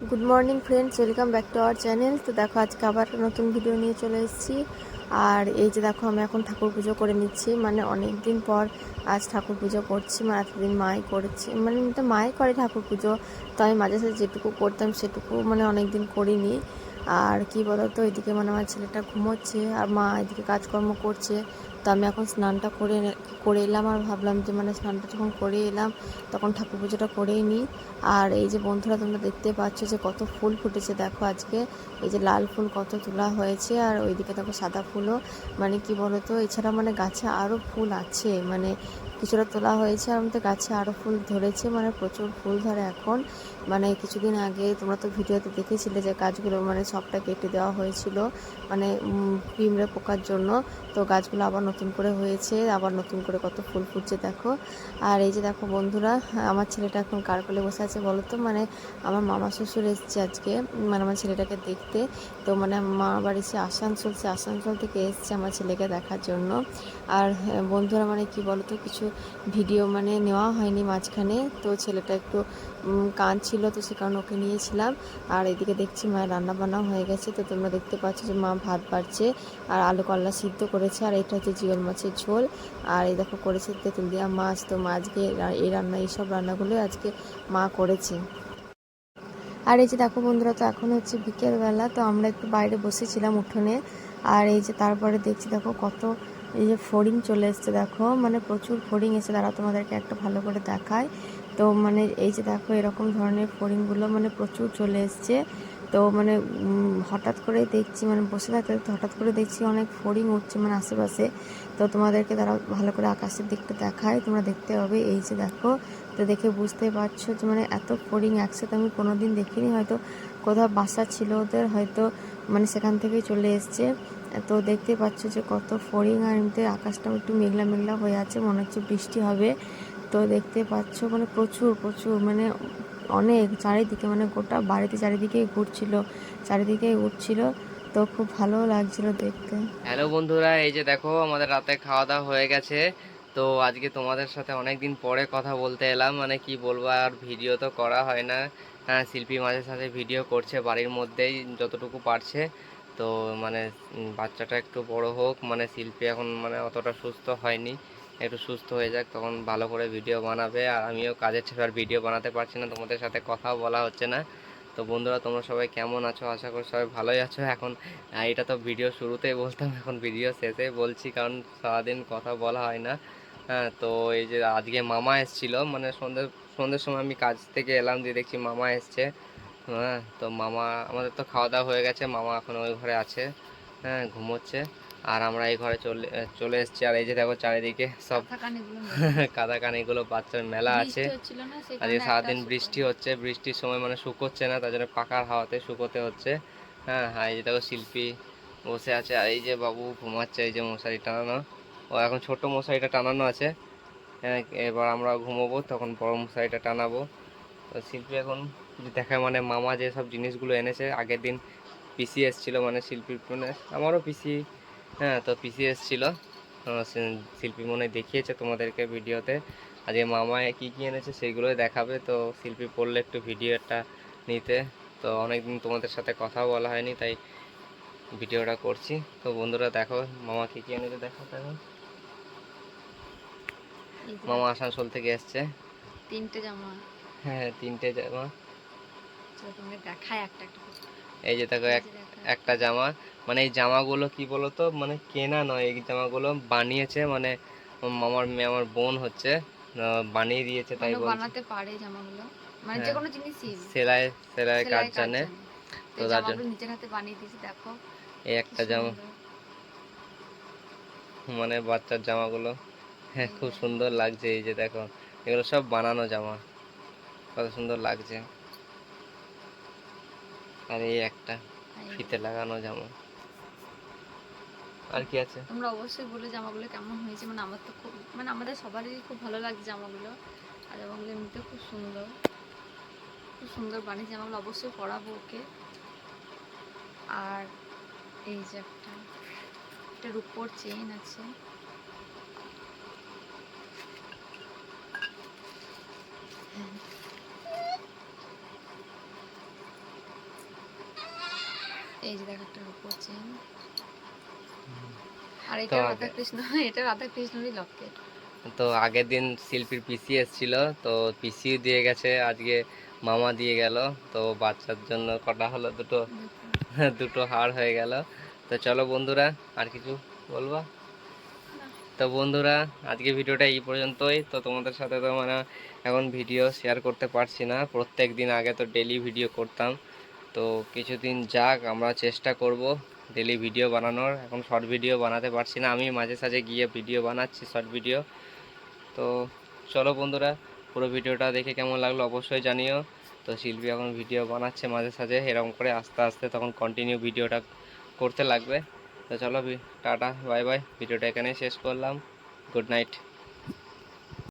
Good morning friends welcome back to our channel তো দেখো, আজকে আবার নতুন ভিডিও নিয়ে চলে এসেছি। আর এই যে দেখো, আমি এখন ঠাকুর পুজো করে নিচ্ছি। মানে অনেক দিন পর আজ ঠাকুর পুজো করছি। মানে এতদিন মাই করেছি। মানে তো মাই করে ঠাকুর পুজো। তো আমি মাঝে সাথে যেটুকু করতাম, সেটুকু মানে অনেক দিন করিনি। আর কি বলতো, এদিকে মানে আমার ছেলেটা ঘুমোচ্ছে আর মা এদিকে কাজকর্ম করছে। তো আমি এখন স্নানটা করে করে এলাম আর ভাবলাম যে মানে স্নানটা যখন করে এলাম তখন ঠাকুর পুজোটা করেই নিই। আর এই যে বন্ধুরা তোমরা দেখতে পাচ্ছ যে কত ফুল ফুটেছে দেখো আজকে। এই যে লাল ফুল কত তোলা হয়েছে আর ওইদিকে দেখো সাদা ফুলও। মানে কি বলতো, এছাড়া মানে গাছে আরও ফুল আছে মানে কিছুটা তোলা হয়েছে। আর আমাদের গাছে আরও ফুল ধরেছে মানে প্রচুর ফুল ধরে এখন। মানে কিছুদিন আগে তোমরা তো ভিডিওতে দেখেছিলে যে গাছগুলো মানে সবটা কেটে দেওয়া হয়েছিল মানে পিঁমড়ে পোকার জন্য। তো গাছগুলো আবার নতুন করে হয়েছে আবার নতুন করে কত ফুল ফুটছে দেখো। আর এই যে দেখো বন্ধুরা আমার ছেলেটা এখন কার কোলে বসে আছে বলো তো? মানে আমার মামা শ্বশুর এসছে আজকে মানে আমার ছেলেটাকে দেখতে। তো মানে মা বাড়ি সে আসানসোল সে আসানসোল থেকে এসছে আমার ছেলেকে দেখার জন্য। আর বন্ধুরা মানে কি বলতো কিছু ভিডিও মানে নেওয়া হয়নি মাঝখানে। তো ছেলেটা একটু উম, কাঁদছিল তো সে কারণে ওকে নিয়েছিলাম। আর এদিকে দেখছি মায়ের রান্না বান্না হয়ে গেছে। তো তোমরা দেখতে পাচ্ছ যে মা ভাত বাড়ছে আর আলু কল্লা সিদ্ধ করেছে আর এটা হচ্ছে জিওল মাছের ঝোল। আর এই দেখো করেছে তেঁতুল দেওয়া মাছ। তো মা আজকে এই রান্না এইসব রান্নাগুলো আজকে মা করেছে। আর এই যে দেখো বন্ধুরা, তো এখন হচ্ছে বিকেলবেলা। তো আমরা একটু বাইরে বসেছিলাম উঠোনে। আর এই যে তারপরে দেখছি দেখো কত এই যে ফড়িং চলে এসছে, দেখো। মানে প্রচুর ফড়িং এসে তারা তোমাদেরকে একটা ভালো করে দেখায় তো মানে এই যে দেখো, এরকম ধরনের ফড়িংগুলো মানে প্রচুর চলে এসছে। তো মানে হঠাৎ করে দেখছি মানে বসে থাকতে থাকতে হঠাৎ করে দেখছি অনেক ফড়িং উঠছে মানে আশেপাশে। তো তোমাদেরকে তারা ভালো করে আকাশের দিকটা দেখায়, তোমরা দেখতে হবে এই যে দেখো, তো দেখে বুঝতে পারছ যে মানে এত ফড়িং একসাথে আমি কোনোদিন দেখিনি। হয়তো কোথাও বাসা ছিল ওদের, হয়তো মানে সেখান থেকেই চলে এসছে। তো দেখতে পাচ্ছ যে কত ফড়িং আর এমনিতে আকাশটা একটু মেঘলা মেঘলা হয়ে আছে, মনে হচ্ছে বৃষ্টি হবে। তো দেখতে পাচ্ছ মানে প্রচুর প্রচুর মানে অনেক, চারিদিকে মানে গোটা বাড়িতে চারিদিকেই ঘুরছিল, চারিদিকেই উঠছিল। তো খুব ভালো লাগছিল দেখতে। হ্যালো বন্ধুরা, এই যে দেখো আমাদের রাতে খাওয়া দাওয়া হয়ে গেছে। তো আজকে তোমাদের সাথে অনেক দিন পরে কথা বলতে এলাম মানে কি বলব আর ভিডিও তো করা হয় না। হ্যাঁ শিল্পী মাঝে সাথে ভিডিও করছে বাড়ির মধ্যেই যতটুকু পারছে। তো মানে বাচ্চাটা একটু বড় হোক মানে শিল্পী এখন মানে অতটা সুস্থ হয়নি। একটু সুস্থ হয়ে যাক, তখন ভালো করে ভিডিও বানাবে। আর আমিও কাজের ছেড়ে আর ভিডিও বানাতে পারছি না, তোমাদের সাথে কথাও বলা হচ্ছে না। তো বন্ধুরা, তোমরা সবাই কেমন আছো? আশা করি সবাই ভালোই আছো। এখন এটা তো ভিডিও শুরুতেই বলতাম, এখন ভিডিও শেষে বলছি, কারণ সারাদিন কথা বলা হয় না। হ্যাঁ তো এই যে আজকে মামা এসেছিল মানে সন্ধ্যে সন্ধ্যের সময় আমি কাজ থেকে এলাম দিয়ে দেখছি মামা এসছে। হ্যাঁ তো মামা আমাদের তো খাওয়া দাওয়া হয়ে গেছে মামা এখন ওই ঘরে আছে হ্যাঁ ঘুমোচ্ছে। আর আমরা এই ঘরে চলে চলে এসেছি আর এই যে দেখো চারিদিকে সব কাদা কানিগুলো বাচ্চার মেলা আছে। আজকে সারাদিন বৃষ্টি হচ্ছে বৃষ্টির সময় মানে শুকোচ্ছে না তার জন্য পাকার হাওয়াতে শুকোতে হচ্ছে। হ্যাঁ হ্যাঁ এই যে দেখো শিল্পী বসে আছে আর এই যে বাবু ঘুমাচ্ছে এই যে মশারি টানানো। ও এখন ছোট মশারিটা টানানো আছে। হ্যাঁ এবার আমরা ঘুমোবো, তখন বড় মশারিটা টানাবো। তো শিল্পী এখন দেখায় মানে মামা যে সব জিনিসগুলো এনেছে, আগের দিন পিসি এসছিল মানে শিল্পীর মানে আমারও পিসি হ্যাঁ তো পিসি এসছিল। শিল্পী মনে দেখিয়েছে তোমাদেরকে ভিডিওতে। আজকে মামা কি কি এনেছে সেগুলোই দেখাবে। তো শিল্পী পড়লে একটু ভিডিও একটা নিতে। তো অনেকদিন তোমাদের সাথে কথা বলা হয়নি, তাই ভিডিওটা করছি। তো বন্ধুরা দেখো, মামা কি কি এনেছে দেখো দেখো মামা আসানসোল থেকে এসছে। তিনটে জামা। হ্যাঁ তিনটে জামা। দেখায় একটা একটা এই যে দেখো যে। একটা জামা। মানে এই জামাগুলো কি বলতো? মানে কেনা নয় এই জামাগুলো বানিয়েছে মানে আমার মেয়ে আমার বোন হচ্ছে বানিয়ে দিয়েছে তাই বানাতে পারে জামাগুলো। মানে যে হ্যাঁ। কোনো জিনিসই। সেলাই সেলাই কাজ জানে। তো তো তার জন্য। নিজের হাতে বানিয়ে দিয়েছি দেখো। এই একটা জামা। মানে বাচ্চার জামাগুলো। হ্যাঁ খুব সুন্দর লাগছে এই যে দেখো এগুলো সব বানানো জামা। কত সুন্দর লাগছে। আর এই একটা ফিতে লাগানো জামা। আর কি আছে? তোমরা অবশ্যই বলে জামাগুলো কেমন হয়েছে। মানে আমার তো খুব মানে আমাদের সবারই খুব ভালো লাগছে জামাগুলো। আর জামাগুলো এমনিতে খুব সুন্দর। খুব সুন্দর বানিয়েছে। জামাগুলো অবশ্যই পরাবো ওকে। আর এই যে একটা একটা রূপোর চেইন আছে। এই যে দেখ একটা রূপোর চেন আর তো এটা আগে- রাধা কৃষ্ণ এটা রাধা কৃষ্ণরই লকেট তো আগের দিন শিল্পীর পিসি এসেছিল তো পিসিও দিয়ে গেছে আজকে মামা দিয়ে গেল তো বাচ্চার জন্য কটা হলো? দুটো। দুটো। হার হয়ে গেল। তো চলো বন্ধুরা আর কিছু বলবা? তো বন্ধুরা, আজকে ভিডিওটা এই পর্যন্তই। তো তোমাদের সাথে তো মানে এখন ভিডিও শেয়ার করতে পারছি না। প্রত্যেক দিন আগে তো ডেলি ভিডিও করতাম। তো কিছুদিন যাক, আমরা চেষ্টা করব ডেলি ভিডিও বানানোর। এখন শর্ট ভিডিও বানাতে পারছি না। আমি মাঝে সাঝে গিয়ে ভিডিও বানাচ্ছি শর্ট ভিডিও তো চলো বন্ধুরা, পুরো ভিডিওটা দেখে কেমন লাগল অবশ্যই জানিও। তো শিল্পী এখন ভিডিও বানাচ্ছে মাঝে সাঝে। এরকম করে আস্তে আস্তে তখন কন্টিনিউ ভিডিওটা করতে লাগবে। তো চলো টাটা বাই বাই। ভিডিওটা এখানেই শেষ করলাম। Good night.